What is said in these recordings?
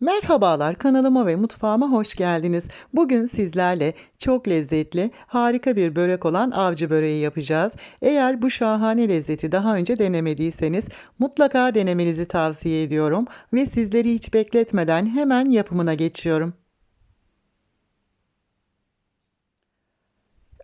Merhabalar, kanalıma ve mutfağıma hoş geldiniz. Bugün sizlerle çok lezzetli, harika bir börek olan avcı böreği yapacağız. Eğer bu şahane lezzeti daha önce denemediyseniz mutlaka denemenizi tavsiye ediyorum ve sizleri hiç bekletmeden hemen yapımına geçiyorum.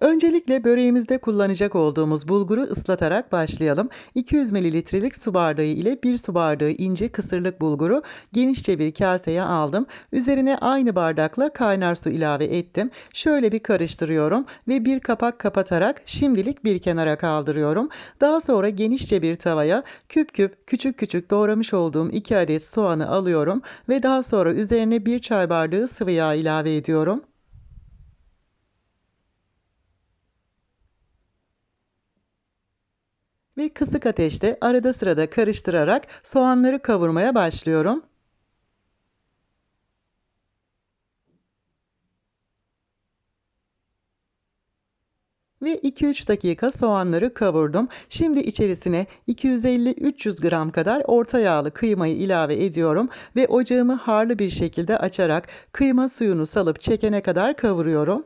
Öncelikle böreğimizde kullanacak olduğumuz bulguru ıslatarak başlayalım. 200 mililitrelik su bardağı ile 1 su bardağı ince kısırlık bulguru genişçe bir kaseye aldım. Üzerine aynı bardakla kaynar su ilave ettim. Şöyle bir karıştırıyorum ve bir kapak kapatarak şimdilik bir kenara kaldırıyorum. Daha sonra genişçe bir tavaya küp küp küçük küçük doğramış olduğum 2 adet soğanı alıyorum ve daha sonra üzerine 1 çay bardağı sıvı yağ ilave ediyorum. Ve kısık ateşte arada sırada karıştırarak soğanları kavurmaya başlıyorum. Ve 2-3 dakika soğanları kavurdum. Şimdi içerisine 250-300 gram kadar orta yağlı kıymayı ilave ediyorum ve ocağımı harlı bir şekilde açarak kıyma suyunu salıp çekene kadar kavuruyorum.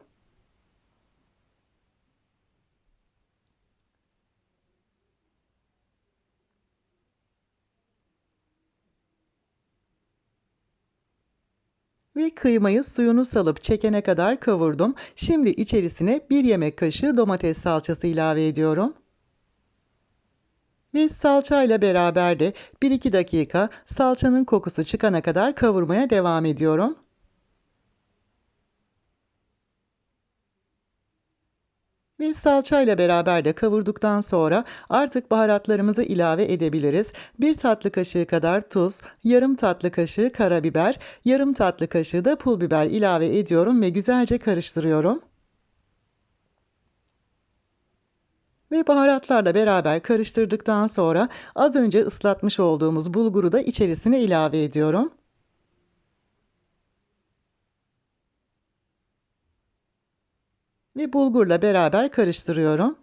Ve kıymayı suyunu salıp çekene kadar kavurdum. Şimdi içerisine 1 yemek kaşığı domates salçası ilave ediyorum. Ve salçayla beraber de 1-2 dakika salçanın kokusu çıkana kadar kavurmaya devam ediyorum. Ve salçayla beraber de kavurduktan sonra artık baharatlarımızı ilave edebiliriz. 1 tatlı kaşığı kadar tuz, yarım tatlı kaşığı karabiber, yarım tatlı kaşığı da pul biber ilave ediyorum ve güzelce karıştırıyorum. Ve baharatlarla beraber karıştırdıktan sonra az önce ıslatmış olduğumuz bulguru da içerisine ilave ediyorum. Ve bulgurla beraber karıştırıyorum.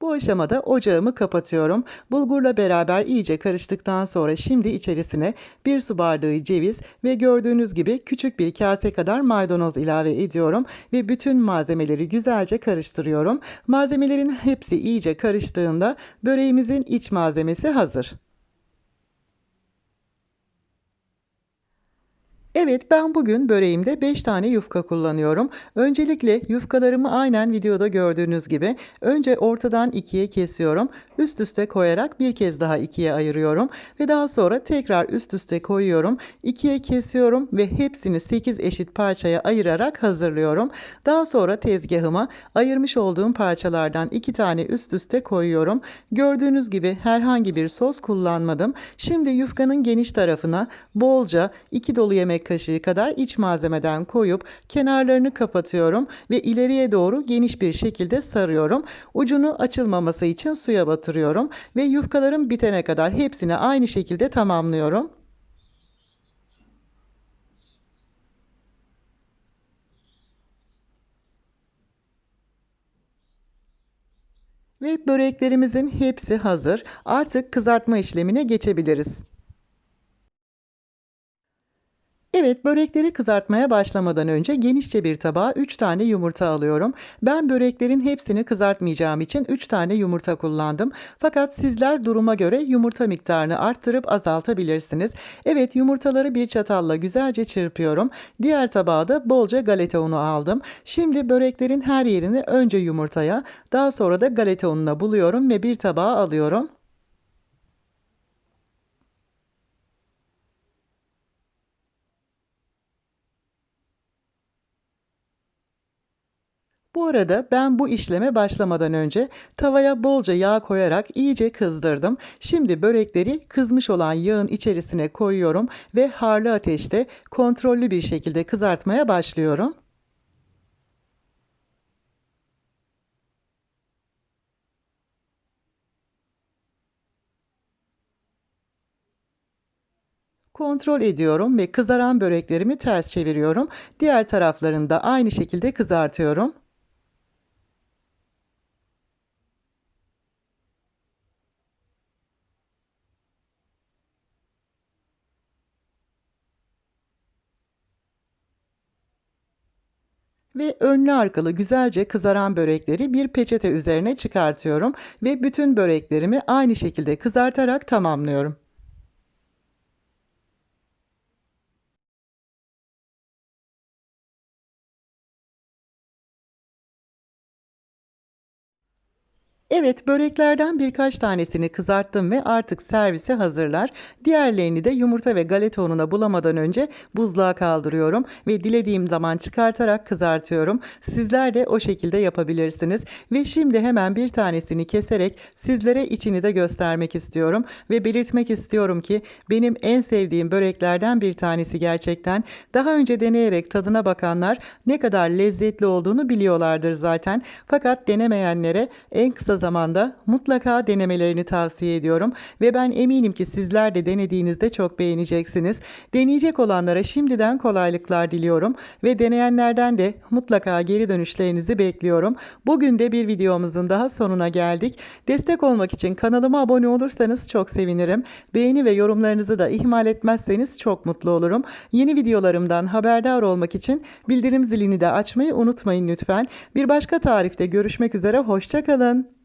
Bu aşamada ocağımı kapatıyorum. Bulgurla beraber iyice karıştıktan sonra şimdi içerisine 1 su bardağı ceviz ve gördüğünüz gibi küçük bir kase kadar maydanoz ilave ediyorum ve bütün malzemeleri güzelce karıştırıyorum. Malzemelerin hepsi iyice karıştığında böreğimizin iç malzemesi hazır. Evet ben bugün böreğimde 5 tane yufka kullanıyorum. Öncelikle yufkalarımı aynen videoda gördüğünüz gibi önce ortadan ikiye kesiyorum. Üst üste koyarak bir kez daha ikiye ayırıyorum. Ve daha sonra tekrar üst üste koyuyorum. ikiye kesiyorum ve hepsini 8 eşit parçaya ayırarak hazırlıyorum. Daha sonra tezgahıma ayırmış olduğum parçalardan 2 tane üst üste koyuyorum. Gördüğünüz gibi herhangi bir sos kullanmadım. Şimdi yufkanın geniş tarafına bolca 2 dolu yemek kaşığı kadar iç malzemeden koyup kenarlarını kapatıyorum ve ileriye doğru geniş bir şekilde sarıyorum. Ucunu açılmaması için suya batırıyorum ve yufkalarım bitene kadar hepsini aynı şekilde tamamlıyorum. Ve böreklerimizin hepsi hazır. Artık kızartma işlemine geçebiliriz. Evet, börekleri kızartmaya başlamadan önce genişçe bir tabağa 3 tane yumurta alıyorum. Ben böreklerin hepsini kızartmayacağım için 3 tane yumurta kullandım. Fakat sizler duruma göre yumurta miktarını arttırıp azaltabilirsiniz. Evet, yumurtaları bir çatalla güzelce çırpıyorum. Diğer tabağa da bolca galeta unu aldım. Şimdi böreklerin her yerini önce yumurtaya, daha sonra da galeta ununa buluyorum ve bir tabağa alıyorum. Bu arada ben bu işleme başlamadan önce tavaya bolca yağ koyarak iyice kızdırdım. Şimdi börekleri kızmış olan yağın içerisine koyuyorum ve harlı ateşte kontrollü bir şekilde kızartmaya başlıyorum. Kontrol ediyorum ve kızaran böreklerimi ters çeviriyorum. Diğer taraflarını da aynı şekilde kızartıyorum. Ve önlü arkalı güzelce kızaran börekleri bir peçete üzerine çıkartıyorum ve bütün böreklerimi aynı şekilde kızartarak tamamlıyorum. Evet, böreklerden birkaç tanesini kızarttım ve artık servise hazırlar. Diğerlerini de yumurta ve galeta ununa bulamadan önce buzluğa kaldırıyorum ve dilediğim zaman çıkartarak kızartıyorum. Sizler de o şekilde yapabilirsiniz. Ve şimdi hemen bir tanesini keserek sizlere içini de göstermek istiyorum ve belirtmek istiyorum ki benim en sevdiğim böreklerden bir tanesi gerçekten. Daha önce deneyerek tadına bakanlar ne kadar lezzetli olduğunu biliyorlardır zaten. Fakat denemeyenlere en kısa zamanda mutlaka denemelerini tavsiye ediyorum ve ben eminim ki sizler de denediğinizde çok beğeneceksiniz. Deneyecek olanlara şimdiden kolaylıklar diliyorum ve deneyenlerden de mutlaka geri dönüşlerinizi bekliyorum. Bugün de bir videomuzun daha sonuna geldik. Destek olmak için kanalıma abone olursanız çok sevinirim. Beğeni ve yorumlarınızı da ihmal etmezseniz çok mutlu olurum. Yeni videolarımdan haberdar olmak için bildirim zilini de açmayı unutmayın lütfen. Bir başka tarifte görüşmek üzere, hoşçakalın.